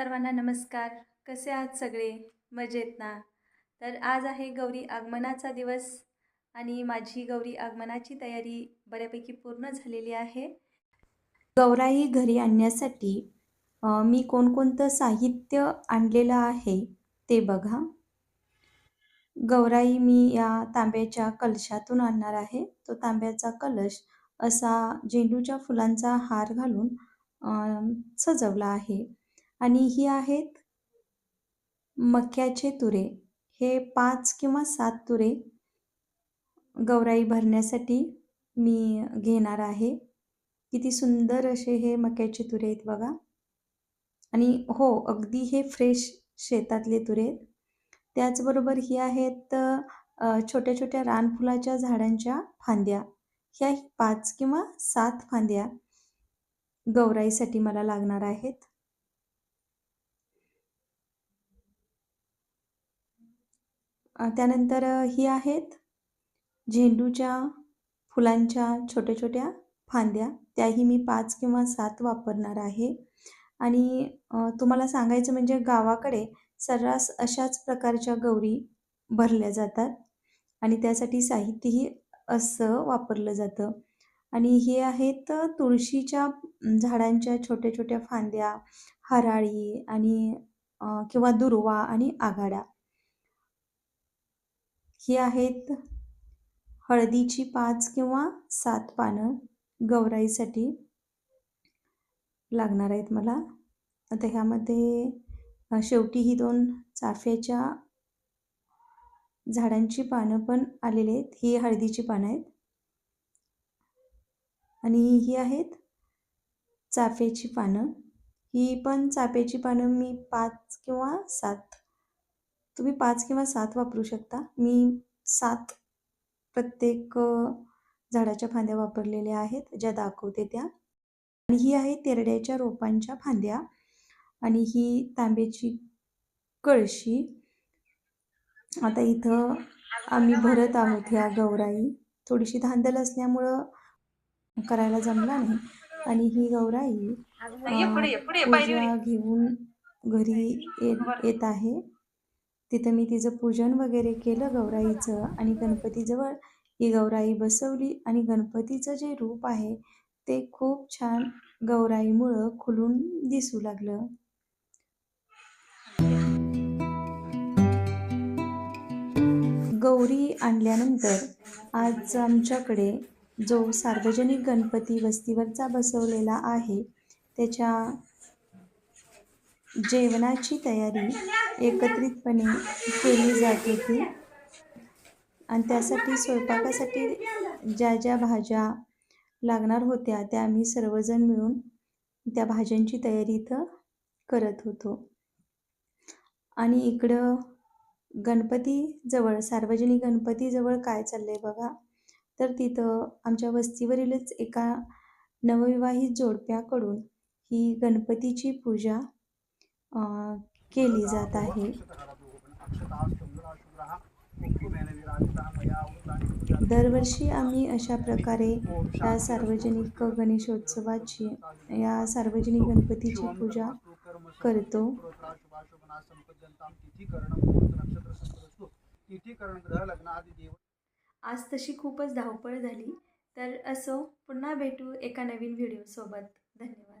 सर्वांना नमस्कार. कसे आहात सगळे? मजेत ना? तर आज आहे गौरी आगमनाचा दिवस आणि माझी गौरी आगमनाची तयारी बऱ्यापैकी पूर्ण झालेली आहे. गौराई घरी आणण्यासाठी मी कोणकोणतं साहित्य आणलेलं आहे ते बघा. गौराई मी या तांब्याच्या कलशातून आणणार आहे. तो तांब्याचा कलश असा झेंडूच्या फुलांचा हार घालून सजवला आहे. आणि ही आहेत मक्याचे तुरे. हे पाच किंवा सात तुरे गौराई भरण्यासाठी मी घेणार आहे. किती सुंदर असे हे मक्याचे तुरे आहेत बघा. आणि हो अगदी हे फ्रेश शेतातले तुरे आहेत. त्याचबरोबर ही आहेत छोट्या छोट्या रानफुलाच्या झाडांच्या फांद्या. ह्या पाच किंवा सात फांद्या गौराईसाठी मला लागणार आहेत. त्यानंतर ही आहेत झेंडूच्या फुलांच्या छोट्या छोट्या फांद्या. त्याही मी पाच किंवा सात वापरणार आहे. आणि तुम्हाला सांगायचं म्हणजे गावाकडे सर्रास अशाच प्रकारच्या गौरी भरल्या जातात. आणि त्यासाठी साहित्यही असं वापरलं जातं. आणि हे आहेत तुळशीच्या झाडांच्या छोट्या छोट्या फांद्या हराळी आणि किंवा दुर्वा आणि आघाड्या ही आहेत हळदीची पाच किंवा सात पानं गवराईसाठी लागणार आहेत मला. आता ह्यामध्ये शेवटी ही दोन चाफ्याच्या झाडांची पानं पण आलेली आहेत. ही हळदीची पानं आहेत. आणि ही आहेत चाफ्याची पानं. ही पण चाफ्याची पानं मी पाच किंवा सात तुम्ही पाच किंवा सात वापरू शकता. मी सात प्रत्येक झाडाच्या फांद्या वापरलेल्या आहेत ज्या दाखवते त्या. आणि ही आहे तेरड्याच्या रोपांच्या फांद्या. आणि ही तांब्याची कळशी. आता इथं आम्ही भरत आहोत ह्या गौराई. थोडीशी धांदल असल्यामुळं करायला जमला नाही. आणि ही गौराई पूजा घेऊन घरी येत येत आहे. तिथं मी तिचं पूजन वगैरे केलं गौराईचं आणि गणपतीजवळ ही गौराई बसवली आणि गणपतीचं जे रूप आहे ते खूप छान गौराईमुळं खुलून दिसू लागलं. गौरी आणल्यानंतर आज आमच्याकडे जो सार्वजनिक गणपती वस्तीवरचा बसवलेला आहे त्याच्या जेवणाची तयारी एकत्रितपणे केली जात होती. आणि त्यासाठी स्वयंपाकासाठी ज्या ज्या भाज्या लागणार होत्या त्या आम्ही सर्वजण मिळून त्या भाज्यांची तयारी इथं करत होतो. आणि इकडं गणपतीजवळ सार्वजनिक गणपतीजवळ काय चाललं आहे बघा तर तिथं आमच्या वस्तीवरीलच एका नवविवाहित जोडप्याकडून ही गणपतीची पूजा केली जात आहे. दरवर्षी आम्ही अशा प्रकारे या सार्वजनिक गणेशोत्सवाची या सार्वजनिक गणपतीची पूजा करतो. आज तशी खूपच धावपळ झाली. तर असो पुन्हा भेटू एका नवीन व्हिडिओसोबत धन्यवाद.